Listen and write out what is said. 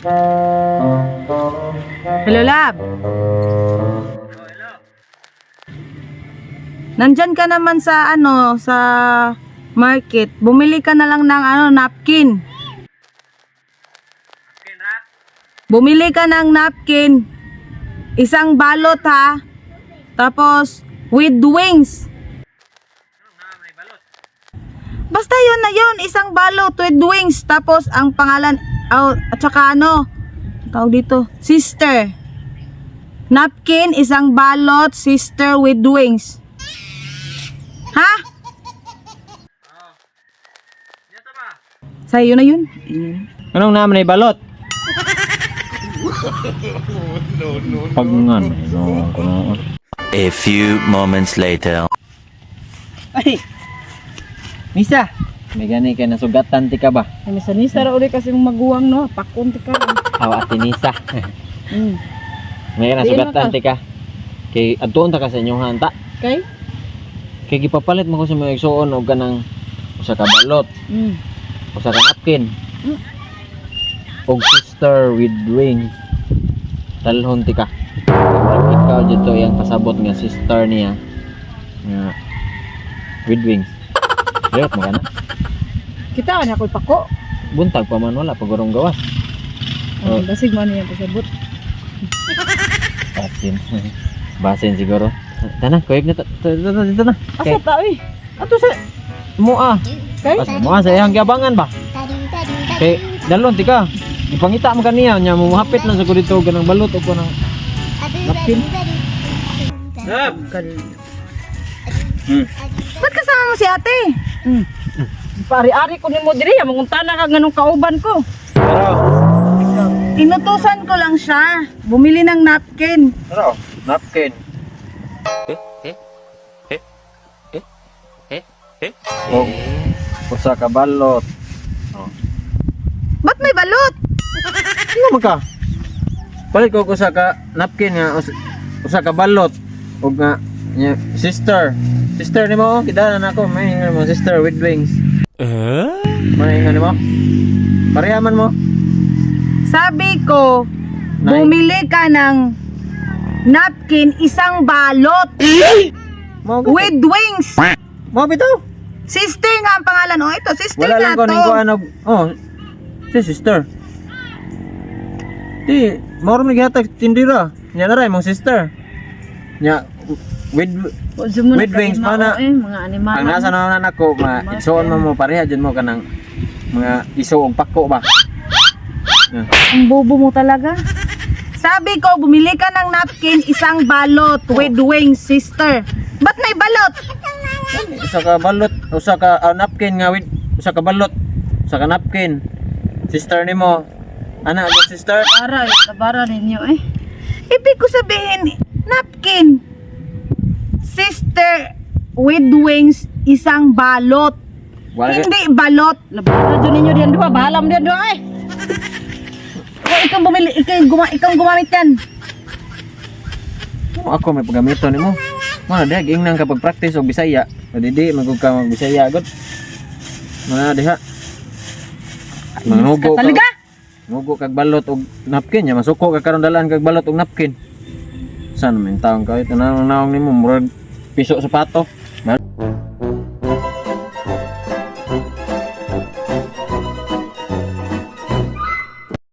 Hello, Lab. Nandyan ka naman sa ano, sa market. Bumili ka na lang ng ano, napkin. Bumili ka ng napkin. Isang balot ha. Tapos, with wings. Basta yun na yun, isang balot with wings. Tapos, ang pangalan, oh, at saka ano, tawag dito, sister. Napkin, isang balot, sister with wings. Ha? Sa'yo na yun. Anong naman ay balot? Pag nga, no. A few moments later. Ay! Misa! May gani ka na sugatan ti ka ba? Ay, misa-nisa ra ulit kasi maguwang no. Pakunti ka lang. Awa ati Nisa. Mm. May na Di sugatan na ka. ti ka. Kay adtuon ta ka sa inyong hanta. Okay? Kay gipapalit mo ko sa mga igsuon og kanang usa ka balot, Mm. usa ka napkin. Mm. Og sister with wings. Dalhon ti ka. Ikaw dito yang pasabot nga sister niya nga with wings. Diyot mo ka na. Kita na ako'y pako. Buntag pa man wala pagurong gawas. Oh, Oh. basig mo niya pasabot. Basin. Basin siguro. Tana, kuyog na. ta- ta- ta- ta- Dito na. Asa ta eh? Ato sa... Mua. Kay? Mua sa iyang gabangan ba? Kay, dalon, tika. Ipangita mo kaniya. Nya, mumahapit na sa ko dito. Ganang balot o ko ng... Napkin. Sab! Hmm. Ba't kasama mo si ate? Mm. Pari-ari ko ni mo diri, mangunta na ka ganung kauban ko. Pero, Inutusan ko lang siya. Bumili ng napkin. pero, napkin. O, usa ka balot. Ba't may balot? Ano man ka? Palit ko usa ka napkin nga us- usa ka balot ug nga nya, sister. Sister nimo kita na ako may nga mo sister with wings. Eh? May nga nimo? Parehaman mo? Sabi ko, Nay. bumili ka ng napkin isang balot Mo with wings. mo bitaw. Sister nga ang pangalan. Oh, ito, sister Wala lang ko to. kuan og oh si sister. Di, mao mi gihatag tindira. Nya na ray mong sister. Nya with With wings pa na. Eh, mga animal. Ang nasa naman ako, ma isuon mo mo pareha dyan mo kanang mga iso og pako ba? Yan. Ang bobo mo talaga. Sabi ko, bumili ka ng napkin, isang balot with wings, sister. Ba't may balot? Usa ka balot, usa ka ah, napkin nga with usa ka balot, usa ka napkin. Sister nimo. Ana ang sister? Para, tabara ninyo eh. Ibig ko sabihin, napkin. Sister with wings, isang balot. Wala Hindi balot. Labara dyan ninyo diyan duha. Bahala mo diyan duha eh. O, ikaw bumili, ikaw, guma, ikaw gumamit yan. Mo ako may pagamiton nimo. Mo na diha giingnan ka pag practice og Bisaya. Pwede di magug ka mag Bisaya gud. Mga diha. Mangugo Ka talaga? Mugo kag balot og napkin nya masuko ka karon dalan kag balot og napkin. San man taong ka ito naong naong nimo murag piso sapato.